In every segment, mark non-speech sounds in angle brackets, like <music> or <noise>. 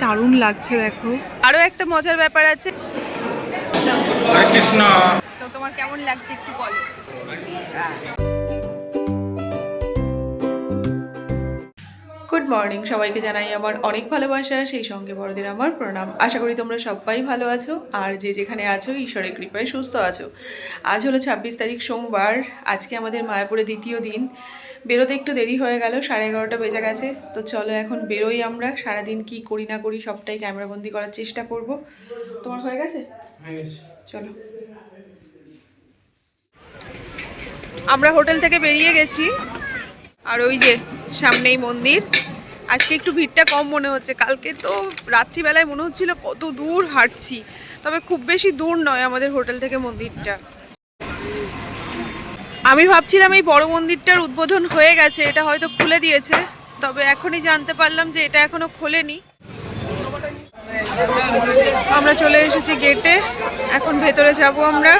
দারুণ লাগছে দেখো। আরও একটা মজার ব্যাপার আছে। তো তোমার কেমন লাগছে একটু বলো। গুড মর্নিং সবাইকে জানাই আমার অনেক ভালোবাসা সেই সঙ্গে বড়দের আমার প্রণাম। আশা করি তোমরা সবাই ভালো আছো আর যে যেখানে আছো ঈশ্বরের কৃপায় সুস্থ আছো। আজ হলো ছাব্বিশ তারিখ সোমবার। আজকে আমাদের মায়াপুরে দ্বিতীয় দিন। বেরোতে একটু দেরি হয়ে গেল সাড়ে এগারোটা বেজে গেছে। তো চলো এখন বেরোই আমরা। সারাদিন কি করি না করি সবটাই ক্যামেরাবন্দি করার চেষ্টা করব। তোমার হয়ে গেছে। চলো। আমরা হোটেল থেকে বেরিয়ে গেছি। আর ওই যে সামনেই মন্দির। আজকে একটু ভিড়টা কম মনে হচ্ছে। কালকে তো রাত্রিবেলায় মনে হচ্ছিল কত দূর হাঁটছি। তবে খুব বেশি দূর নয় আমাদের হোটেল থেকে মন্দিরটা। আমি ভাবছিলাম এই বড় মন্দিরটার উদ্বোধন হয়ে গেছে, এটা হয়তো খুলে দিয়েছে। তবে এখনই জানতে পারলাম যে এটা এখনও খোলেনি। আমরা চলে এসেছি গেটে। এখন ভেতরে যাব আমরা।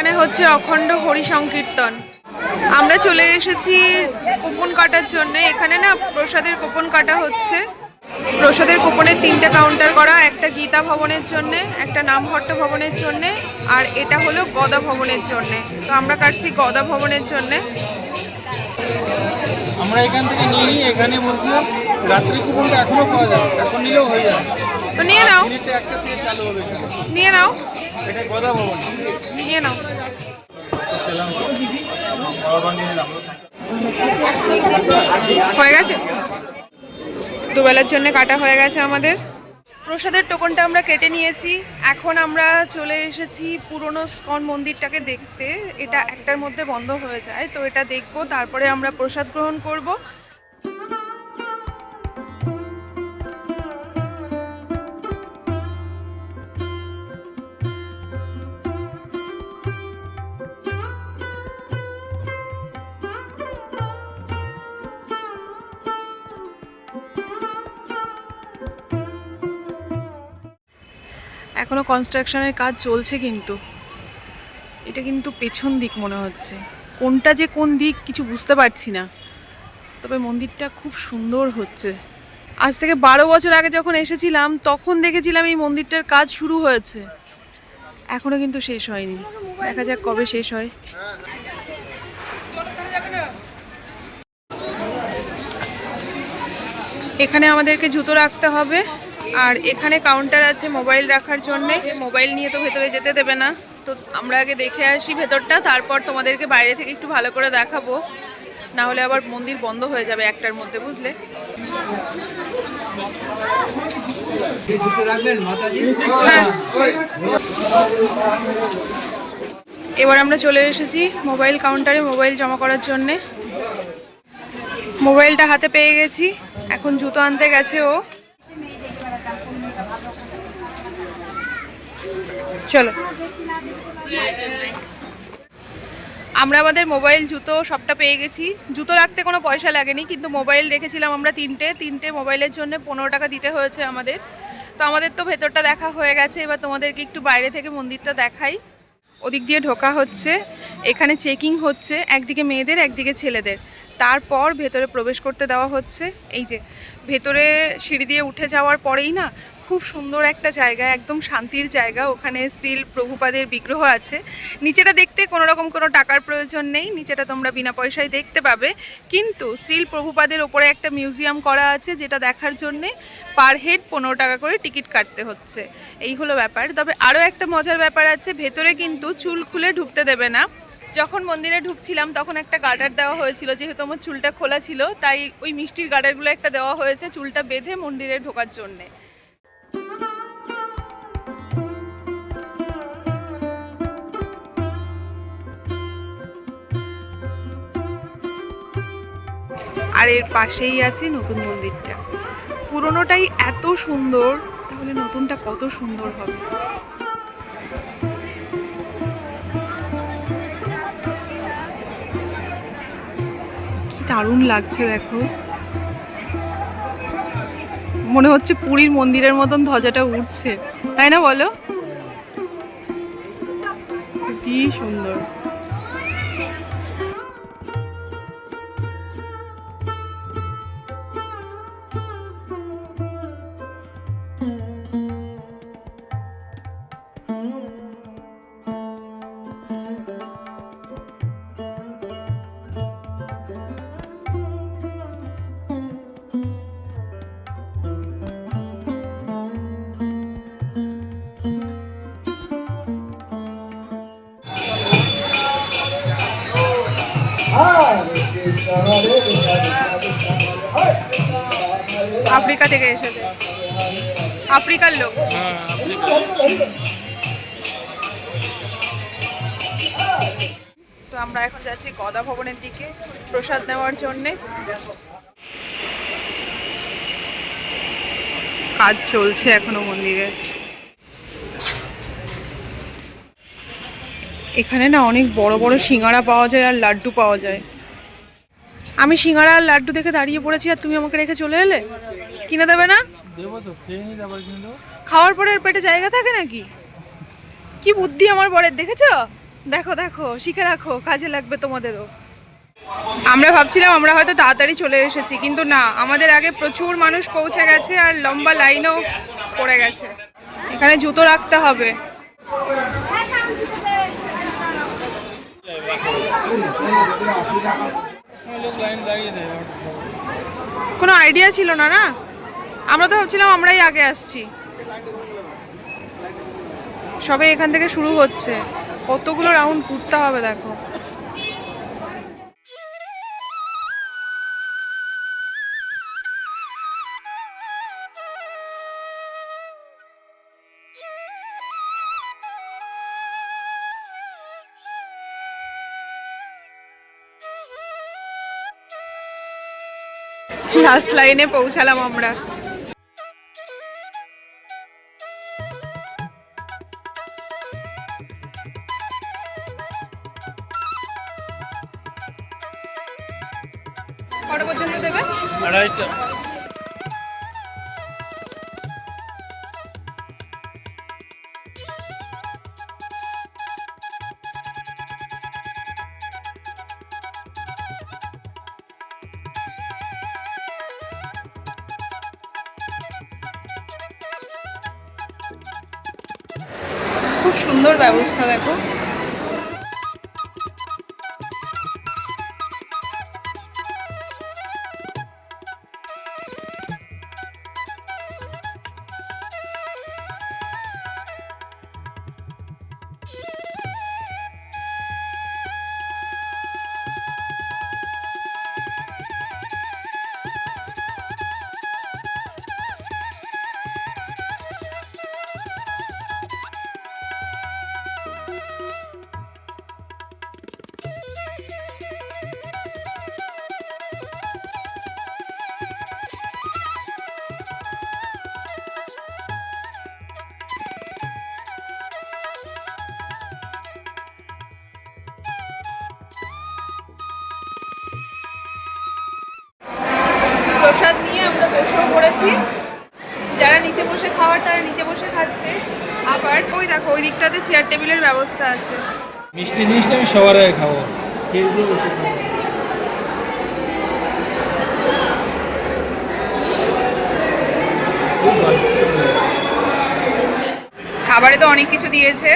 এখানে হচ্ছে অখণ্ড হরি সংকীর্তন আমরা চলে এসেছি কুপন কাটার জন্য। এখানে না প্রসাদের কুপন কাটা হচ্ছে। প্রসাদের কুপনের তিনটে কাউন্টার করা একটা গীতা ভবনের জন্য একটা নামহট্ট ভবনের জন্য আর এটা হলো গদা ভবনের জন্য। তো আমরা কাটছি গদা ভবনের জন্য। আমরা এখান থেকে নিয়ে নিই এখানে বলছিলাম রাত্রি কুপনটা এখনও পাওয়া যাবে এখন নিলেও হয়ে যাবে। তো নিয়ে নাও। নিয়ে নাও। এটা গদা ভবন। নিয়ে নাও। হয়ে গেছে? দুবেলার জন্য কাটা হয়ে গেছে আমাদের। প্রসাদের টোকনটা আমরা কেটে নিয়েছি। এখন আমরা চলে এসেছি পুরনো স্কন মন্দিরটাকে দেখতে। এটা একটার মধ্যে বন্ধ হয়ে যায়, তো এটা দেখব, তারপরে আমরা প্রসাদ গ্রহণ করব। এখনও কনস্ট্রাকশনের কাজ চলছে কিন্তু। এটা কিন্তু পেছন দিক মনে হচ্ছে। কোনটা যে কোন দিক কিছু বুঝতে পারছি না। তবে মন্দিরটা খুব সুন্দর হচ্ছে। আজ থেকে বারো বছর আগে যখন এসেছিলাম, তখন দেখেছিলাম এই মন্দিরটার কাজ শুরু হয়েছে। এখনও কিন্তু শেষ হয়নি। দেখা যাক কবে শেষ হয়। এখানে আমাদেরকে জুতো রাখতে হবে। আর এখানে কাউন্টার আছে মোবাইল রাখার জন্য। মোবাইল নিয়ে তো ভেতরে যেতে দেবে না। তো আমরা আগে দেখে আসি ভেতরটা, তারপর তোমাদেরকে বাইরে থেকে একটু ভালো করে দেখাবো। না হলে আবার মন্দির বন্ধ হয়ে যাবে একটার মধ্যে, বুঝলে? হ্যাঁ। এবার আমরা চলে এসেছি মোবাইল কাউন্টারে মোবাইল জমা করার জন্যে। মোবাইলটা হাতে পেয়ে গেছি। এখন জুতো আনতে গেছে ও। চলো। আমরা আমাদের মোবাইল, জুতো সবটা পেয়ে গেছি। জুতো রাখতে কোনো পয়সা লাগেনি, কিন্তু মোবাইল রেখেছিলাম আমরা তিনটে। তিনটে মোবাইলের জন্য পনেরো টাকা দিতে হয়েছে আমাদের। তো আমাদের তো ভেতরটা দেখা হয়ে গেছে। এবার তোমাদেরকে একটু বাইরে থেকে মন্দিরটা দেখাই। ওদিক দিয়ে ঢোকা হচ্ছে। এখানে চেকিং হচ্ছে, একদিকে মেয়েদের, একদিকে ছেলেদের। তারপর ভেতরে প্রবেশ করতে দেওয়া হচ্ছে। এই যে, ভেতরে সিঁড়ি দিয়ে উঠে যাওয়ার পরেই না খুব সুন্দর একটা জায়গা, একদম শান্তির জায়গা। ওখানে শ্রীল প্রভুপাদের বিগ্রহ আছে। নিচেটা দেখতে কোনো রকম কোনো টাকার প্রয়োজন নেই, নিচেটা তোমরা বিনা পয়সায় দেখতে পাবে। কিন্তু শ্রীল প্রভুপাদের ওপরে একটা মিউজিয়াম করা আছে, যেটা দেখার জন্যে পার হেড পনেরো টাকা করে টিকিট কাটতে হচ্ছে। এই হলো ব্যাপার। তবে আরও একটা মজার ব্যাপার আছে, ভেতরে কিন্তু চুল খুলে ঢুকতে দেবে না। যখন মন্দিরে ঢুকছিলাম, তখন একটা গার্ডার দেওয়া হয়েছিল, যেহেতু আমার চুলটা খোলা ছিল, তাই ওই মিষ্টির গার্ডারগুলো একটা দেওয়া হয়েছে চুলটা বেঁধে মন্দিরে ঢোকার জন্যে। আর এর পাশেই আছে নতুন মন্দিরটা। পুরনোটাই এত সুন্দর, তাহলে নতুনটা কত সুন্দর হবে? দারুণ লাগছে দেখো। মনে হচ্ছে পুরীর মন্দিরের মতন ধ্বজাটা উঠছে। তাই না বলো? কি সুন্দর। আফ্রিকার লোক। তো আমরা এখন যাচ্ছি গদা ভবনের দিকে প্রসাদ নেওয়ার জন্যে। কাজ চলছে এখনও মন্দিরে। এখানে না অনেক বড় বড় সিঙ্গারা পাওয়া যায় আর লাড্ডু পাওয়া যায়। আমি সিঙ্গারা আর লাড্ডু দেখে দাঁড়িয়ে পড়েছি আর তুমি আমাকে রেখে চলে এলে? কিনে দেবে না? দেবো তো খেয়ে নিই তারপর কিনে দেবো খাওয়ার পরে আর পেটে জায়গা থাকে নাকি? কি বুদ্ধি আমার বরের দেখেছ? দেখো দেখো শিখে রাখো কাজে লাগবে তোমাদেরও। আমরা ভাবছিলাম আমরা হয়তো তাড়াতাড়ি চলে এসেছি কিন্তু না আমাদের আগে প্রচুর মানুষ পৌঁছে গেছে আর লম্বা লাইনও পড়ে গেছে। এখানে জুতো রাখতে হবে। কোনো আইডিয়া ছিল না না? আমরা তো ভাবছিলাম আমরাই আগে আসছি। সবে এখান থেকে শুরু হচ্ছে। কতগুলো রাউন্ড ঘুরতে হবে দেখো। লাস্ট লাইনে পৌঁছালাম আমরা। খুব সুন্দর ব্যবস্থা দেখো। বসেও পড়েছি যারা নিচে বসে খাওয়ার তারা নিচে বসে খাচ্ছে। আবার ওই দেখো ওই দিকটাতে চেয়ার টেবিলের ব্যবস্থা আছে। মিষ্টি জিনিসটা আমি সবার আগে খাব। খাবারে তো অনেক কিছু দিয়েছে।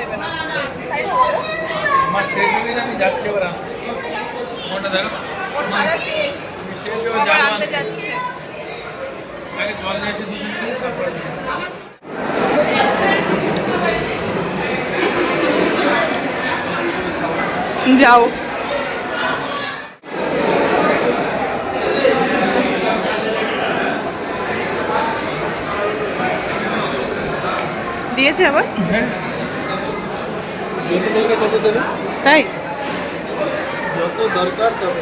দেবে না। তাই আমার শেষ হয়ে গেছে আমি যাচ্ছি এবার। ফোনটা দেখো খাওয়া শেষ। আমি শেষ হয়ে যাব আনতে আনতে। যাচ্ছে। আগে জল নিয়ে এসে দিই, তারপরে যাও। দিয়েছে আবার? হ্যাঁ। যত দরকার তত দেবে। তাই? যত দরকার তত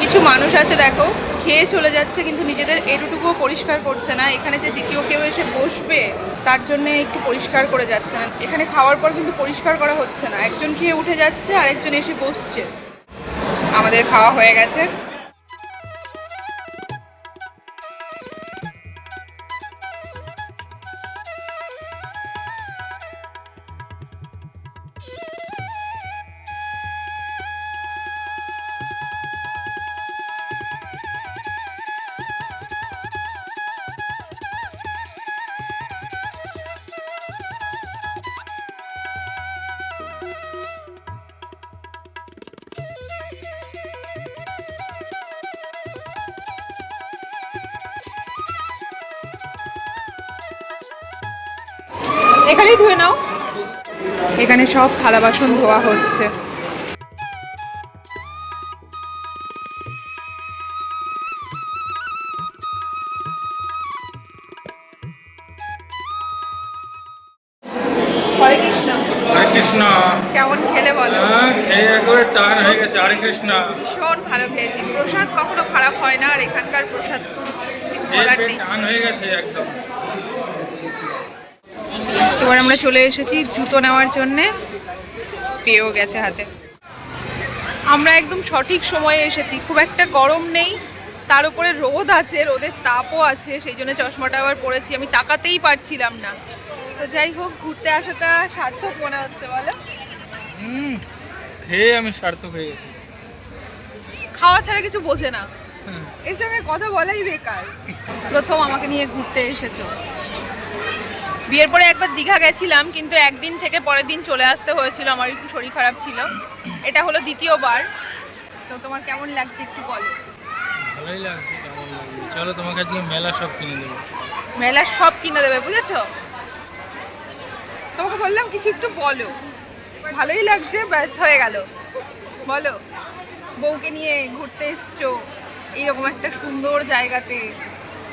কিছু মানুষ আছে দেখো খেয়ে চলে যাচ্ছে কিন্তু নিজেদের এটুকুও পরিষ্কার করছে না। এখানে যে দ্বিতীয় কেউ এসে বসবে তার জন্য একটু পরিষ্কার করে যাচ্ছে না। এখানে খাওয়ার পর কিন্তু পরিষ্কার করা হচ্ছে না। একজন খেয়ে উঠে যাচ্ছে আর একজন এসে বসছে। আমাদের খাওয়া হয়ে গেছে। এখানেই ধুয়ে নাও। এখানে সব থালা বাসন ধোয়া হচ্ছে। কৃষ্ণ। কেমন খেলে বলো? হ্যাঁ, খেয়ে একবারে টান হয়ে গেছে। হরে কৃষ্ণ ভীষণ ভালো খেয়েছি প্রসাদ কখনো খারাপ হয় না আর এখানকার প্রসাদ কিছু খেয়ে বলার পেট নেই টান হয়ে গেছে একদম এবার আমরা চলে এসেছি জুতো নেওয়ার জন্যে। পেয়েও গেছে হাতে। আমরা একদম সঠিক সময়ে এসেছি। খুব একটা গরম নেই। তার উপরে রোদ আছে রোদের তাপও আছে সেই জন্য চশমাটা আবার পরেছি। আমি তাকাতেই পারছিলাম না। তো যাই হোক ঘুরতে আসাটা সার্থক মনে হচ্ছে বলো? হুম খেয়ে আমি সার্থক হয়ে গেছি। খাওয়া ছাড়া কিছু বোঝে না। হ্যাঁ। এর সঙ্গে কথা বলাই বেকার। প্রথম আমাকে নিয়ে ঘুরতে এসেছ। বিয়ের পরে একবার দীঘা গেছিলাম কিন্তু একদিন থেকে পরের দিন চলে আসতে হয়েছিল আমার একটু শরীর খারাপ ছিল। এটা হলো দ্বিতীয়বার। তো তোমার কেমন লাগছে একটু বলো? ভালোই লাগছে কেমন লাগছে? চলো তোমাকে আজকে মেলা সব কিনে দেবো। মেলার সব কিনে দেবে বুঝেছ? তোমাকে বললাম কিছু একটু বলো। ভালোই লাগছে ব্যাস হয়ে গেল। বলো বউকে নিয়ে ঘুরতে এসছো এইরকম একটা সুন্দর জায়গাতে।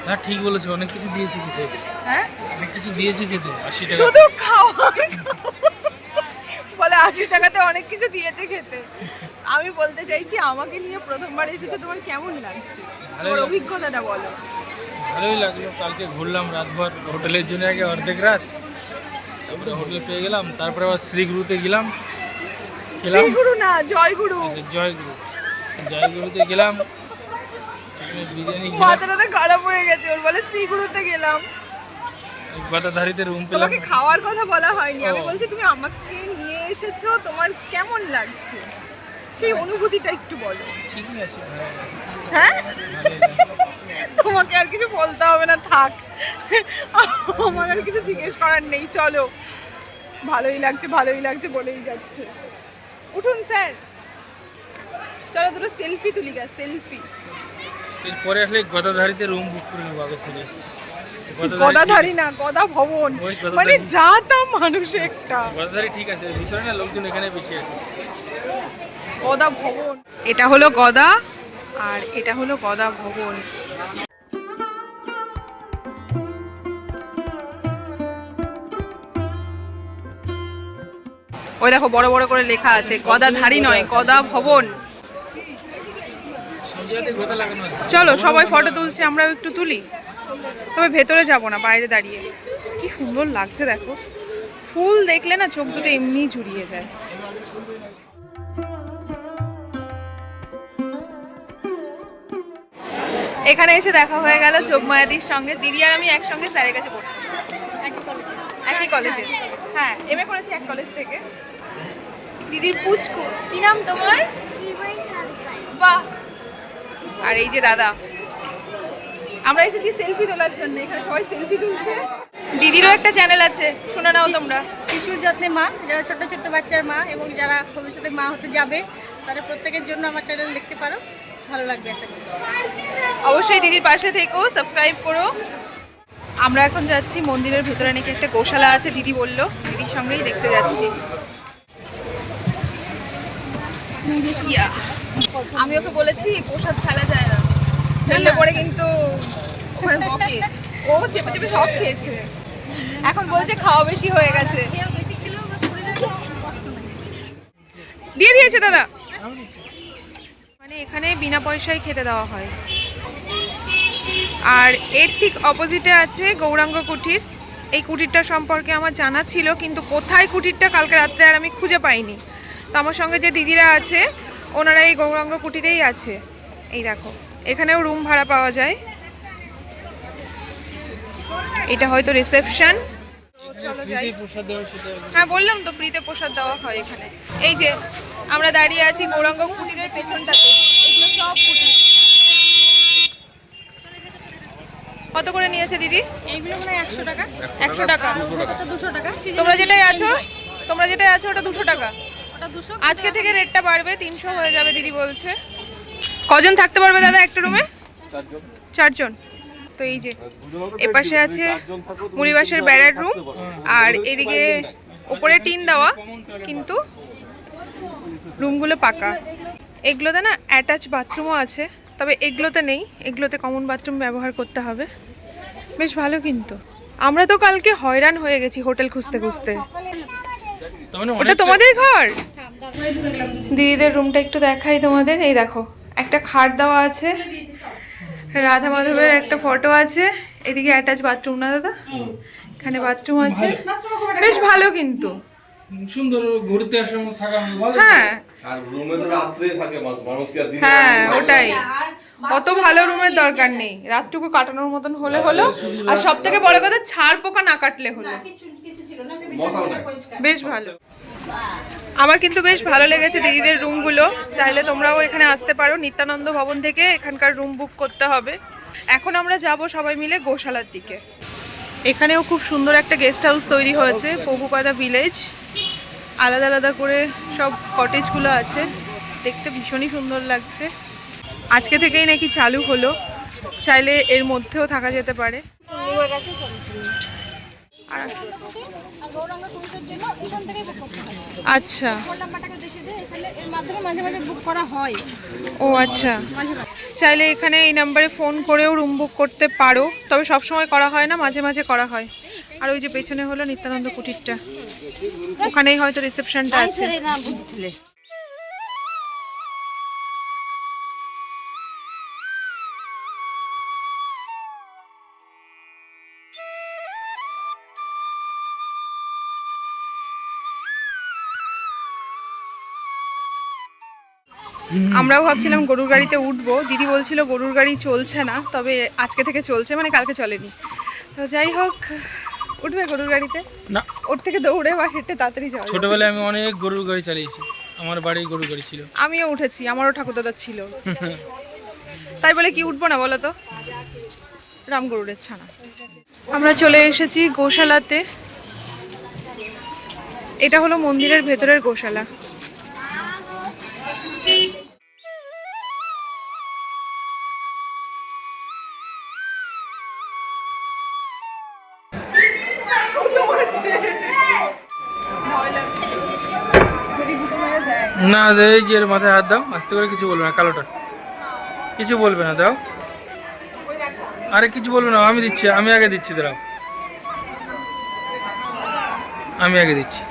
না ঠিক বলেছ অনেক কিছু দিয়েছি খেতে। হ্যাঁ? অনেক কিছু দিয়েছি খেতে আশি টাকা। শুধু খাওয়ার বলে আশি টাকাতে অনেক কিছু দিয়েছে খেতে। আমি বলতে চাইছি আমাকে নিয়ে প্রথমবার এসেছ তোমার কেমন লাগছে? তোমার। অভিজ্ঞতাটা বলো। ভালোই লাগল কালকে ঘুরলাম রাতভর হোটেলের জন্য আগে অর্ধেক রাত। তারপরে হোটেল পেয়ে গেলাম তারপরে আবার শ্রীগুরুতে গেলাম। খেলাম। শ্রীগুরু না জয়গুরু। জয়গুরু। জয়গুরুতে গেলাম বিরিয়ানি খারাপ হয়ে গেছে ওর বলে শ্রীগুরুতে গেলাম। গদাধারিতে রুম পেলাম তোমাকে খাওয়ার কথা বলা হয়নি। আমি বলছি তুমি আমাকে নিয়ে এসেছ তোমার কেমন লাগছে? সেই অনুভূতিটা একটু বলো। ঠিকই আছে হ্যাঁ? তোমাকে আর কিছু বলতে হবে না থাক। আমার আর কিছু জিজ্ঞেস করার নেই চলো। ভালোই লাগছে ভালোই লাগছে বলেই যাচ্ছে। উঠুন স্যার। চলো দুটো সেলফি তুলি গা সেলফি। এরপরে আসলে গদাধারিতে রুম বুক করে নেব আগের থেকে। গদাধারী না গদা ভবন মানে যা তা মানুষ একটা। গদাধারি ঠিক আছে ভিতরে না লোকজন এখানে বেশি আছে। গদা ভবন এটা হলো গদা আর এটা হলো গদা ভবন ওই দেখো বড় বড় করে লেখা আছে গদাধারী নয় গদা ভবন সব জায়গাতে গদা লাগানো আছে চলো সবাই ফটো তুলছে আমরাও একটু তুলি। তবে ভেতরে যাব না বাইরে দাঁড়িয়ে। কি সুন্দর লাগছে দেখো। ফুল দেখলে না চোখ দুটো এমনি জুড়িয়ে যায়। এখানে এসে দেখা হয়ে গেল চোখ মায়াদির সঙ্গে। দিদি আর আমি একসঙ্গে স্যারের কাছে পড়তাম একই কলেজে হ্যাঁ এমএ করেছি এক কলেজ থেকে। দিদির পুচকু। কি নাম তোমার? বাহ আর এই যে দাদা। আমরা এসেছি সেলফি তোলার জন্য এখানে সবাই সেলফি তুলছে। দিদিরও একটা চ্যানেল আছে শুনে নাও তোমরা। শিশুর যত্নে মা যারা ছোট ছোট বাচ্চার মা এবং যারা ভবিষ্যতে মা হতে যাবে তাদের প্রত্যেকের জন্য আমার চ্যানেল দেখতে পারো। ভালো লাগবে আশা করি। অবশ্যই দিদির পাশে থেকো সাবস্ক্রাইব করো। আমরা এখন যাচ্ছি মন্দিরের ভেতরে নাকি একটা গোশালা আছে দিদি বলল দিদির সঙ্গেই দেখতে যাচ্ছি। আমি ওকে বলেছি, প্রসাদ ফেলা যায় না। ফেললে পরে কিন্তু ওখানে বকে। ও চেপে চেপে সব খেয়েছে। এখন বলছে খাওয়া বেশি হয়ে গেছে। দিয়ে দিয়েছে দাদা। মানে এখানে বিনা পয়সায় খেতে দেওয়া হয়। আর এর ঠিক অপোজিটে আছে গৌরাঙ্গ কুটির এই কুটিরটা সম্পর্কে আমার জানা ছিল, কিন্তু কোথায় কুটিরটা কালকে রাত্রে আর আমি খুঁজে পাইনি। তো আমার সঙ্গে যে দিদিরা আছে ওনারা এই গৌরাঙ্গ কুটিরেই আছে। এই দেখো এখানেও রুম ভাড়া পাওয়া যায়। এটা হয়তো রিসেপশন হ্যাঁ বললাম তো ফ্রিতে প্রসাদ দেওয়া হয় এখানে। এই যে আমরা দাঁড়িয়ে আছি গৌরাঙ্গ কুটিরের পেছনটাতে। এগুলো সব কুটির। কত করে নিয়েছে দিদি? এইগুলো মানে একশো টাকা। একশো টাকা। দুশো টাকা। তোমরা যেটাই আছো তোমরা যেটাই আছো ওটা দুশো টাকা। আজকে থেকে রেটটা বাড়বে তিনশো হয়ে যাবে দিদি বলছে। কজন থাকতে পারবে দাদা একটা রুমে চারজন। তো এই যে এপাশে আছে মুড়িবাসের ব্যারার রুম আর এদিকে ওপরে টিন দেওয়া কিন্তু রুমগুলো পাকা। এগুলোতে না অ্যাটাচ বাথরুমও আছে তবে এগুলোতে নেই। এগুলোতে কমন বাথরুম ব্যবহার করতে হবে। বেশ ভালো কিন্তু। আমরা তো কালকে হয়রান হয়ে গেছি হোটেল খুঁজতে খুঁজতে। ওটা তোমাদের ঘর? দিদিদের রুমটা একটু দেখাই তোমাদের। এই দেখো একটা খাট দেওয়া আছে। রাধা মাধবের একটা ফটো আছে। এদিকে অ্যাটাচ বাথরুম না দাদা? এখানে বাথরুম আছে। বেশ ভালো কিন্তু। সুন্দর ঘুরতে আসার মতো থাকা হ্যাঁ। আর রুমে তো রাত্রে থাকে মানুষ। মানুষকে আর দিনে হ্যাঁ ওটাই। অত ভালো রুমের দরকার নেই। রাতটুকু কাটানোর মতন হলে হলো আর সব থেকে বড় কথা ছাড় পোকা না কাটলে হলো। বেশ ভালো। আমার কিন্তু বেশ ভালো লেগেছে দিদিদের রুমগুলো। চাইলে তোমরাও এখানে আসতে পারো নিত্যানন্দ ভবন থেকে এখানকার রুম বুক করতে হবে। এখন আমরা যাব সবাই মিলে গোশালার দিকে। এখানেও খুব সুন্দর একটা গেস্ট হাউস তৈরি হয়েছে প্রভুপাদা ভিলেজ। আলাদা আলাদা করে সব কটেজগুলো আছে। দেখতে ভীষণই সুন্দর লাগছে। আজকে থেকেই নাকি চালু হলো। চাইলে এর মধ্যেও থাকা যেতে পারে। আচ্ছা। ও আচ্ছা। চাইলে এখানে এই নাম্বারে ফোন করেও রুম বুক করতে পারো। তবে সব সময় করা হয় না মাঝে মাঝে করা হয়। আর ওই যে পেছনে হলো নিত্যানন্দ কুটিরটা। ওখানেই হয়তো রিসেপশনটা আছে। আমরাও ভাবছিলাম গরুর গাড়িতে উঠবো। দিদি বলছিল গরুর গাড়ি চলছে না তবে আজকে থেকে চলছে মানে কালকে চলেনি। তো যাই হোক উঠবে গরুর গাড়িতে? না। ওর থেকে দৌড়ে বা হেঁটে তাড়াতাড়ি যাওয়া। ছোটবেলায় আমি অনেক গরুর গাড়ি চালিয়েছি। আমার বাড়ি গরুর গাড়ি ছিল। আমিও উঠেছি আমারও ঠাকুরদাদা ছিল। <laughs> তাই বলে কি উঠবো না বলো তো? রাম গরুরের ছানা। আমরা চলে এসেছি গোশালাতে। এটা হলো মন্দিরের ভেতরের গোশালা। না এই যে এর মাথায় হাত দাও আস্তে করে কিছু বলবে না কালোটা। কিছু বলবে না দাও। আরে কিছু বলবে না আমি দিচ্ছি আমি আগে দিচ্ছি দাঁড়াও। আমি আগে দিচ্ছি।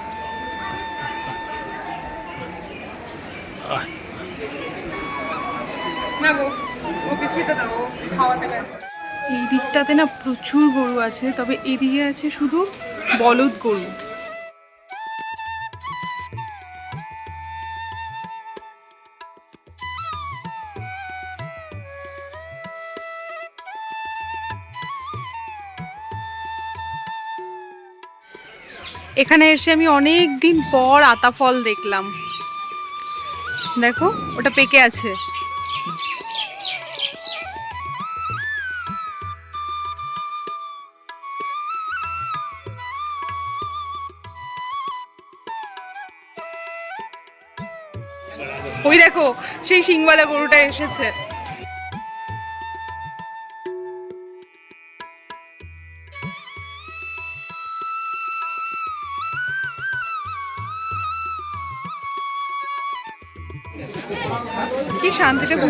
এই দিকটাতে না প্রচুর গরু আছে তবে এদিকে আছে শুধু বলদ গরু। এখানে এসে আমি অনেক দিন পর আতা ফল দেখলাম। দেখো, ওটা পেকে আছে। ওই দেখো, সেই সিংওয়ালা গরুটা এসেছে।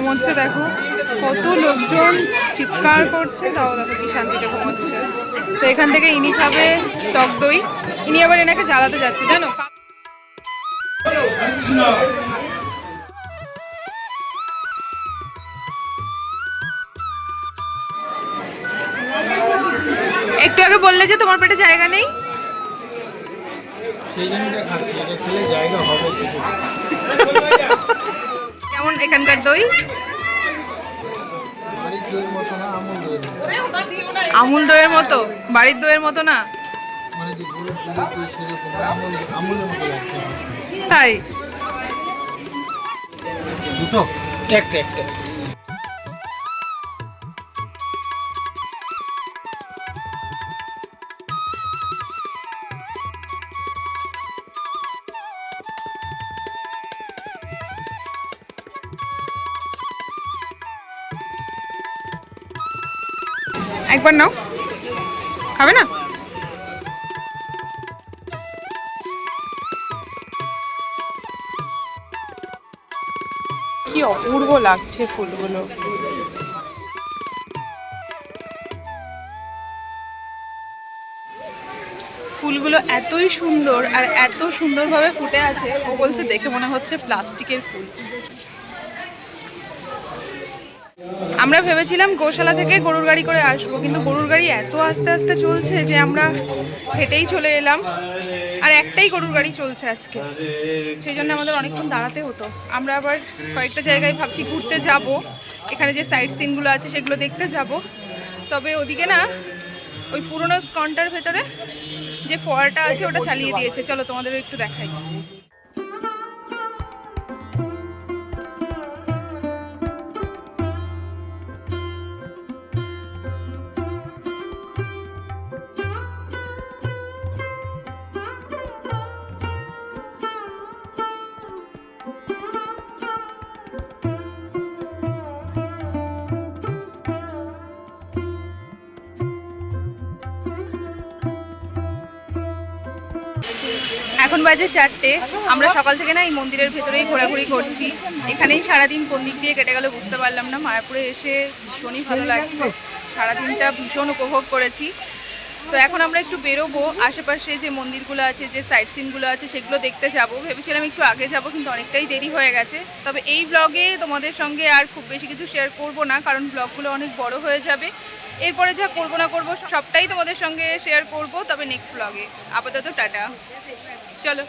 ঘুমোচ্ছে দেখো। কত লোকজন চিৎকার করছে তাও দেখো কি শান্তিতে ঘুমোচ্ছে। তো এখান থেকে ইনি খাবে টক দই। ইনি আবার এনাকে জ্বালাতে যাচ্ছে জানো? একটু আগে বললে যে তোমার পেটে জায়গা নেই? সেই জন্য খাচ্ছি এটা খেলে জায়গা হবে <laughs> কেমন এখানকার দই। আমুল দইয়ের মতো বাড়ির দইয়ের মতো না? তাই? দুটো? একটা একটা একবার নাও। খাবে না? কি অপূর্ব লাগছে ফুলগুলো। ফুলগুলো এতই সুন্দর আর এত সুন্দরভাবে ফুটে আছে, ও বলছে দেখে মনে হচ্ছে প্লাস্টিকের ফুল। আমরা ভেবেছিলাম গোশালা থেকে গরুর গাড়ি করে আসব, কিন্তু গরুর গাড়ি এত আস্তে আস্তে চলছে যে আমরা হেঁটেই চলে এলাম। আর একটাই গরুর গাড়ি চলছে আজকে। সেই জন্য আমাদের অনেকক্ষণ দাঁড়াতে হতো। আমরা আবার কয়েকটা জায়গায় ভাবছি ঘুরতে যাব। এখানে যে সাইট সিনগুলো আছে সেগুলো দেখতে যাব। তবে ওদিকে না, ওই পুরনো স্কনটার ভেতরে যে ফোয়ারাটা আছে ওটা চালিয়ে দিয়েছে। চলো তোমাদের একটু দেখাই। এখন বাজে চারটে। আমরা সকাল থেকে না এই মন্দিরের ভেতরেই ঘোরাঘুরি করছি। এখানেই সারাদিন কোন দিক দিয়ে কেটে গেল বুঝতে পারলাম না। মায়াপুরে এসে ভীষণই ভালো লাগছে। সারাদিনটা ভীষণ উপভোগ করেছি। তো এখন আমরা একটু বেরোবো। আশেপাশে যে মন্দিরগুলো আছে, যে সাইট সিনগুলো আছে, সেগুলো দেখতে যাব। ভেবেছিলাম একটু আগে যাব, কিন্তু অনেকটাই দেরি হয়ে গেছে। তবে এই ব্লগে তোমাদের সঙ্গে আর খুব বেশি কিছু শেয়ার করব না, কারণ ব্লগগুলো অনেক বড় হয়ে যাবে। এরপরে যা করব না করব সবটাই তোমাদের সঙ্গে শেয়ার করব, তবে নেক্সট ব্লগে আপাতত টাটা। চলো।